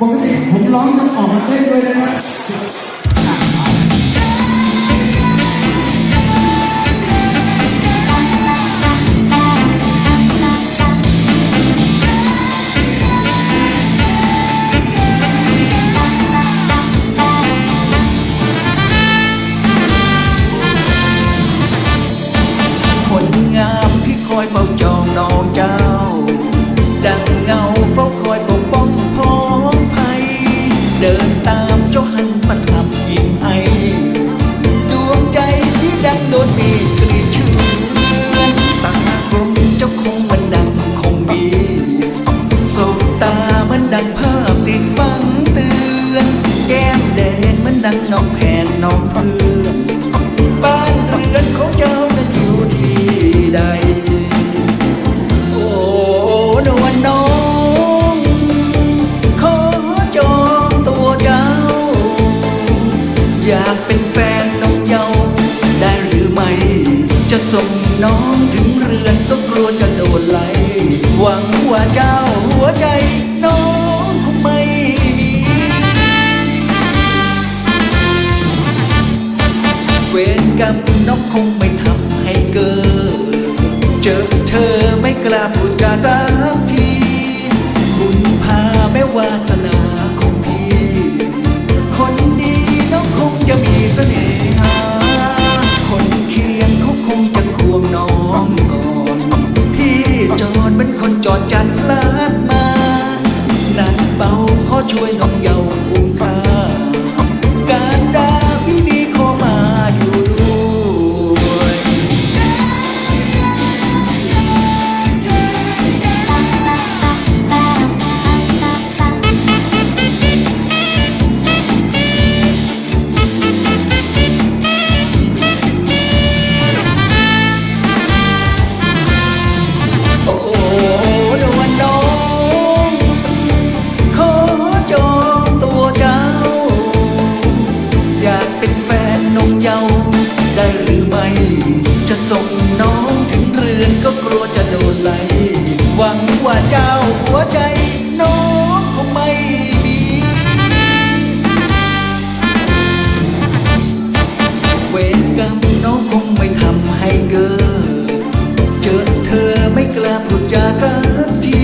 ปกติผมร้องต้องออกมาเต้นด้วยนะครับ นดังน้องแพนน้องเพื่อนบ้านเรือนของเจ้านั้นอยู่ที่ใด โอ้นวลน้อง ขอจองตัวเจ้า อยากเป็นแฟนน้องเยาได้หรือไม่ จะส่งน้องถึงเรือนก็กลัวจะโดนไล่หวังว่าเจ้าหัวใจ กรรมน้องคงไม่ทำให้เกิด เจอเธอไม่กล้าพูดจาสักทีบุญพาแม้วาสนาของพี่ คนดีน้องคงจะมีเสน่หา คนเคียงเขาคงจะควงน้องก่อน พี่จอดเป็นคนจอดจัดลา ส่งน้องถึงเรือนก็กลัวจะโดนไล่หวังว่าเจ้าหัวใจน้องคงไม่มีเวรกรรมน้องคงไม่ทำให้เกิด เจอเธอไม่กล้าพูดจาสักที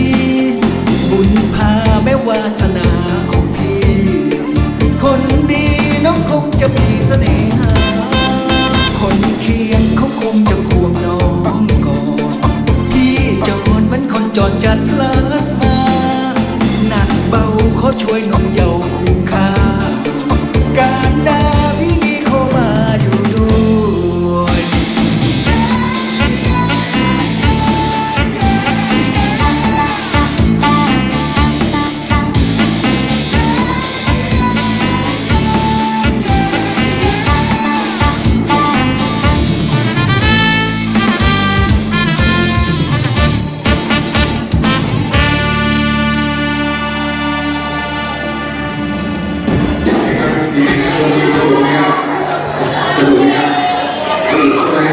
จัดลาดมาหนักเบาขอช่วยน้อง